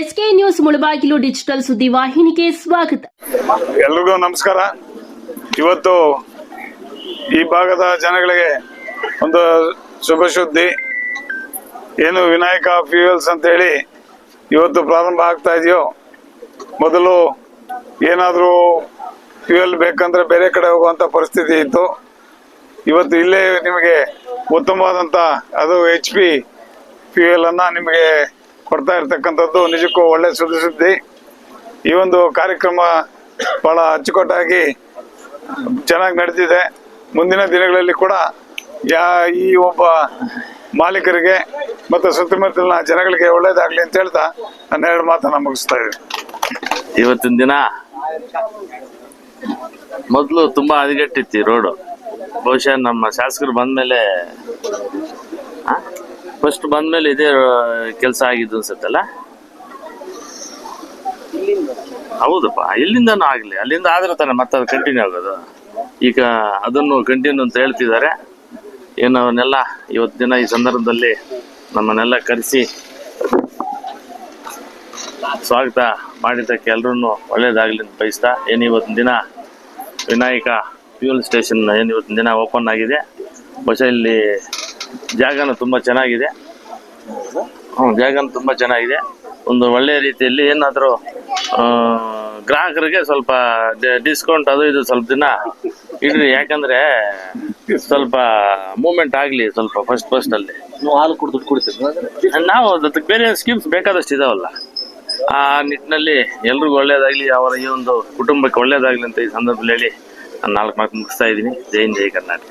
SK news Mulbagal digital ಸುದ್ದಿ ವಾಹಿನಿಗೆ ಸ್ವಾಗತ. ಎಲ್ರಿಗೂ ನಮಸ್ಕಾರ. ಇವತ್ತು ಈ ಭಾಗದ ಜನಗಳಿಗೆ ಒಂದು ಶುಭ ಸುದ್ದಿ. ಏನು ವಿನಾಯಕ ಫ್ಯೂಯಲ್ಸ್ ಅಂತೇಳಿ ಇವತ್ತು ಪ್ರಾರಂಭ ಆಗ್ತಾ ಇದೆಯೋ? ಮೊದಲು ಏನಾದರೂ ಫ್ಯೂಯಲ್ ಬೇಕಂದ್ರೆ ಬೇರೆ ಕಡೆ ಹೋಗುವಂಥ ಪರಿಸ್ಥಿತಿ ಇತ್ತು. ಇವತ್ತು ಇಲ್ಲೇ ನಿಮಗೆ ಉತ್ತಮವಾದಂಥ ಅದು ಎಚ್ ಪಿ ಫ್ಯೂಯಲ್ ಅನ್ನ ನಿಮಗೆ ಕೊಡ್ತಾ ಇರ್ತಕ್ಕಂಥದ್ದು ನಿಜಕ್ಕೂ ಒಳ್ಳೆ ಸುದ್ದಿ ಸುದ್ದಿ ಈ ಒಂದು ಕಾರ್ಯಕ್ರಮ ಬಹಳ ಅಚ್ಚುಕಟ್ಟಾಗಿ ಚೆನ್ನಾಗಿ ನಡೆದಿದೆ ಮುಂದಿನ ದಿನಗಳಲ್ಲಿ ಕೂಡ ಯಾ ಈ ಒಬ್ಬ ಮಾಲೀಕರಿಗೆ ಮತ್ತು ಸುತ್ತಮುತ್ತಲಿನ ಜನಗಳಿಗೆ ಒಳ್ಳೇದಾಗಲಿ ಅಂತ ಹೇಳ್ತಾ ನನ್ನ ಎರಡು ಮಾತನ್ನ ಮುಗಿಸ್ತಾ ಇದ್ದೀನಿ. ಇವತ್ತಿನ ದಿನ ಮೊದಲು ತುಂಬ ಹದಗೆಟ್ಟಿತ್ತು ರೋಡು ಬಹುಶಃ ನಮ್ಮ ಶಾಸಕರು ಬಂದ್ಮೇಲೆ ಫಸ್ಟ್ ಬಂದ್ಮೇಲೆ ಇದೇ ಕೆಲಸ ಆಗಿದ್ದು ಅನ್ಸುತ್ತಲ್ಲ? ಹೌದಪ್ಪ, ಇಲ್ಲಿಂದನೂ ಆಗಲಿ, ಅಲ್ಲಿಂದ ಆದ್ರೆ ತಾನೆ ಮತ್ತೆ ಅದು ಕಂಟಿನ್ಯೂ ಆಗೋದು. ಈಗ ಅದನ್ನು ಕಂಟಿನ್ಯೂ ಅಂತ ಹೇಳ್ತಿದ್ದಾರೆ. ಏನು ಅವನ್ನೆಲ್ಲ ಇವತ್ತು ದಿನ ಈ ಸಂದರ್ಭದಲ್ಲಿ ನಮ್ಮನ್ನೆಲ್ಲ ಕರೆಸಿ ಸ್ವಾಗತ ಮಾಡಿದ್ದಕ್ಕೆ ಎಲ್ಲರೂ ಒಳ್ಳೇದಾಗಲಿ ಅಂತ ಬಯಸ್ತಾ, ಏನು ಇವತ್ತಿನ ದಿನ ವಿನಾಯಕ ಫ್ಯೂಲ್ ಸ್ಟೇಷನ್ ಏನು ಇವತ್ತಿನ ದಿನ ಓಪನ್ ಆಗಿದೆ. ಬಹುಶಃ ಇಲ್ಲಿ ಜಾಗನೂ ತುಂಬ ಚೆನ್ನಾಗಿದೆ. ಹ್ಞೂ ಜಾಗನೂ ತುಂಬ ಚೆನ್ನಾಗಿದೆ. ಒಂದು ಒಳ್ಳೆಯ ರೀತಿಯಲ್ಲಿ ಏನಾದರೂ ಗ್ರಾಹಕರಿಗೆ ಸ್ವಲ್ಪ ಡಿಸ್ಕೌಂಟ್ ಅದು ಇದು ಸ್ವಲ್ಪ ದಿನ ಇಡ್ರಿ. ಯಾಕಂದ್ರೆ ಸ್ವಲ್ಪ ಮೂಮೆಂಟ್ ಆಗಲಿ ಸ್ವಲ್ಪ ಫಸ್ಟ್ ಫಸ್ಟ್ ಅಲ್ಲಿ. ನೀವು ಹಾಲು ಕುಡ್ದು ಕುಡಿತೀವಿ ನಾವು ಅದಕ್ಕೆ ಬೇರೆ ಸ್ಕೀಮ್ಸ್ ಬೇಕಾದಷ್ಟು ಇದಾವಲ್ಲ. ಆ ನಿಟ್ಟಿನಲ್ಲಿ ಎಲ್ರಿಗೂ ಒಳ್ಳೇದಾಗಲಿ ಅವರ ಈ ಒಂದು ಕುಟುಂಬಕ್ಕೆ ಒಳ್ಳೇದಾಗಲಿ ಅಂತ ಈ ಸಂದರ್ಭದಲ್ಲಿ ಹೇಳಿ ನಾನು ನಾಲ್ಕು ಮಾತು ಮುಗಿಸ್ತಾ ಇದ್ದೀನಿ. ಜೈ ಹಿಂದ್ ಜೈ ಕರ್ನಾಟಕ.